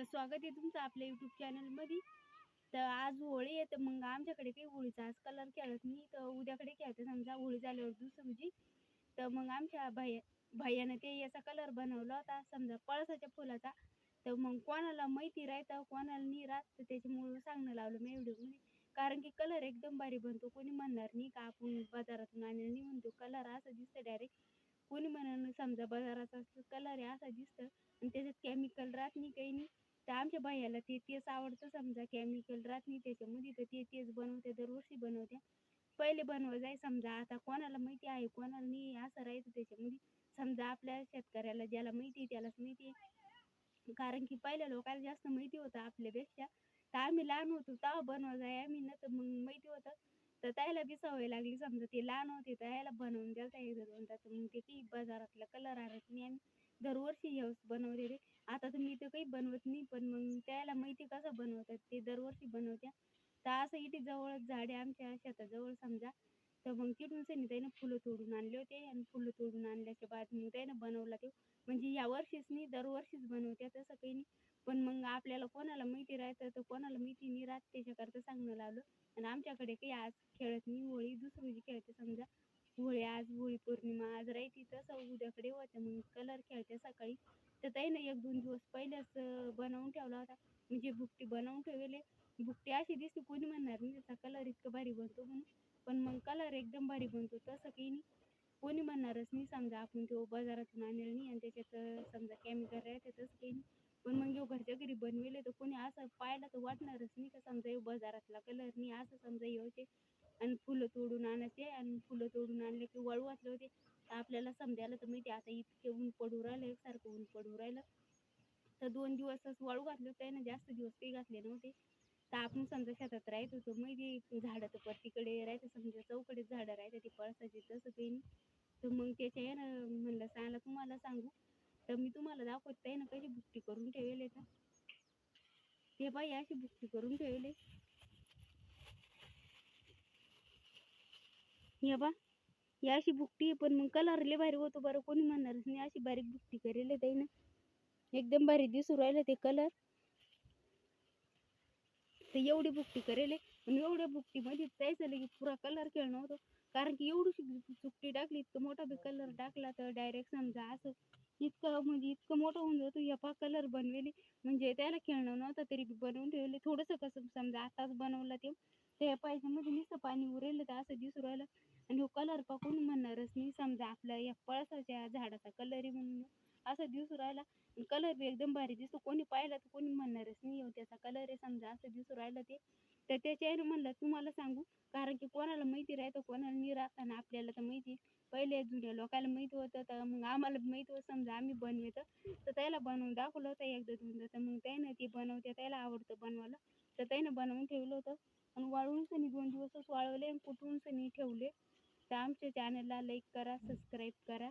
तर स्वागत आहे तुमचं आपल्या यूट्यूब चॅनलमध्ये तर आज होळी आहे तर मग आमच्याकडे काही होळीचा आज कलर खेळत नाही तर उद्याकडे खेळते समजा होळी झाल्यावर दुसरी तर मग आमच्या भैया भैयानं ते याचा कलर बनवला होता समजा पळसाच्या फुलाचा. तर मग कोणाला माहिती राहतं कोणाला नाही राहत तर त्याच्यामुळं सांगणं लावलं मी व्हिडिओमध्ये कारण की कलर एकदम भारी बनतो. कोणी म्हणणार नाही का आपण बाजारातून आणलं नाही म्हणतो. कलर असं दिसतं डायरेक्ट कोणी म्हणून समजा बाजाराचा कलर आहे असा दिसतं. आणि त्याच्यात केमिकल राहत नाही काही नाही. तर आमच्या भैयाला ते तेच आवडतं समजा केमिकल राहत नाही त्याच्यामध्ये तर ते तेच बनवते दरवर्षी बनवते. पहिले बनवा जाय समजा आता कोणाला माहिती आहे कोणाला नाही असं राहायचं त्याच्यामध्ये. समजा आपल्या शेतकऱ्याला ज्याला माहिती आहे त्यालाच माहिती आहे. कारण की पहिल्या लोकांना जास्त माहिती होतं आपल्यापेक्षा. तर आम्ही लहान होतो तेव्हा बनवा जाय आम्ही ना तर मग माहिती होतं. तर त्याला बी सवय लागली समजा ते लहान होते तर याला बनवून द्यायला एकदा दोनदा तर मग ते काही बाजारातला कलर आणत नाही आम्ही. दरवर्षी हेच बनवते रे आता तर मी तर काही बनवत नाही पण मग त्याला माहिती कसं बनवतात? ते दरवर्षी बनवत्या. तर असं इथे जवळच झाडे आमच्या शेताजवळ समजा. तर मग तिथून सनी त्यानं फुलं तोडून आणले होते आणि फुलं तोडून आणल्याच्या बाद मग त्यानं बनवला ते. म्हणजे या वर्षीच नाही दरवर्षीच बनवत्या तसं काही नाही. पण मग आपल्याला कोणाला माहिती राहतं तर कोणाला माहिती नाही राहत. त्याच्याकरता सांगणं लावलं. आणि आमच्याकडे काही आज खेळत नाही होळी दुसरी खेळते समजा. होळी आज होळी पौर्णिमा आज राहते तसं उद्याकडे होतं मग कलर खेळते सकाळी. तर ना एक दोन दिवस पहिलेच बनवून ठेवला होता. म्हणजे बुकटी बनवून ठेवले बुकटी अशी दिसते कोणी म्हणणार नाही त्याचा कलर इतका भारी बनतो म्हणून. पण मग कलर एकदम भारी बनतो. तसं काही नाही. कोणी म्हणणारच नाही समजा आपण तो बाजारातून आणलेला नाही आणि त्याच्यात समजा केमिकल राहते तसं काही नाही. पण मग येऊ घरच्या घरी बनविले तर कोणी असं पाहिलं तर वाटणारच नाही का समजा येऊ बाजारातला कलर नाही असं समजा येऊ ते आणि फुलं तोडून आणायचे आणि फुलं तोडून आणले की वाळू घातले होते. तर आपल्याला समजायला तर माहिती आता इतके ऊन पडू राहिलं एकसारखं ऊन पडू राहिलं. तर दोन दिवसच वाळू घातले होते ना जास्त दिवस काही घातले नव्हते. तर आपण समजा शेतात राहत होतो माहिती झाडं तर परतीकडे राहायचं समजा चौकडेच झाडं राहते ते पळसाचे तसं काही नाही. तर मग त्याच्या आहे ना म्हणलं सांगला तुम्हाला सांगू. तर मी तुम्हाला दाखवत आहे ना कशी बुकटी करून ठेवले तर. ते बाई अशी बुकटी करून ठेवले. हे बा. ही अशी बुकटी आहे, पण मग कलर लय भारी होतो बरं. कोणी म्हणणारच नाही अशी बारीक बुकटी करेल आहे ना एकदम भारी दिसू राहिलं ते कलर तर एवढी बुकटी करेल आहे. आणि एवढ्या बुकटीमध्ये जायचं की पुरा कलर खेळणं होतो. कारण की एवढीशी चुकटी टाकली इतकं मोठा बी कलर टाकला तर डायरेक्ट समजा असं इतकं म्हणजे इतकं मोठं होऊन जातो यपा कलर बनवेले. म्हणजे त्याला खेळणं नव्हतं तरी बी बनवून ठेवले. थोडंसं कसं समजा आताच बनवलं ते त्या पायथ्यामध्ये नुसतं पाणी उरेल तर असं दिसू राहिलं. आणि कलर का कोणी म्हणणारच नाही समजा आपल्या या पळसाच्या झाडाचा कलर आहे म्हणून असा दिसू राहिला कलर बी एकदम भारी दिसतो. कोणी पाहिलं तर कोणी म्हणणारच नाही येऊ त्याचा कलर आहे. समजा असं दिसू राहिलं ते. तर त्याच्या म्हणलं तुम्हाला सांगू कारण की कोणाला माहिती राहतं कोणाला नाही राहत आपल्याला तर माहिती पहिले जुन्या लोकांना माहिती होतं तर मग आम्हाला माहिती होतं. समजा आम्ही बनवतो तर त्याला बनवून दाखवलं होतं एकदा दोनदा. तर मग त्यानं ते बनवते त्याला आवडतं बनवायला. तर त्यानं बनवून ठेवलं होतं. आणि वाळवून सनी दोन दिवसच वाळवले आणि कुठून सनी ठेवले. तर आमच्या चॅनलला लाईक करा सबस्क्राईब करा.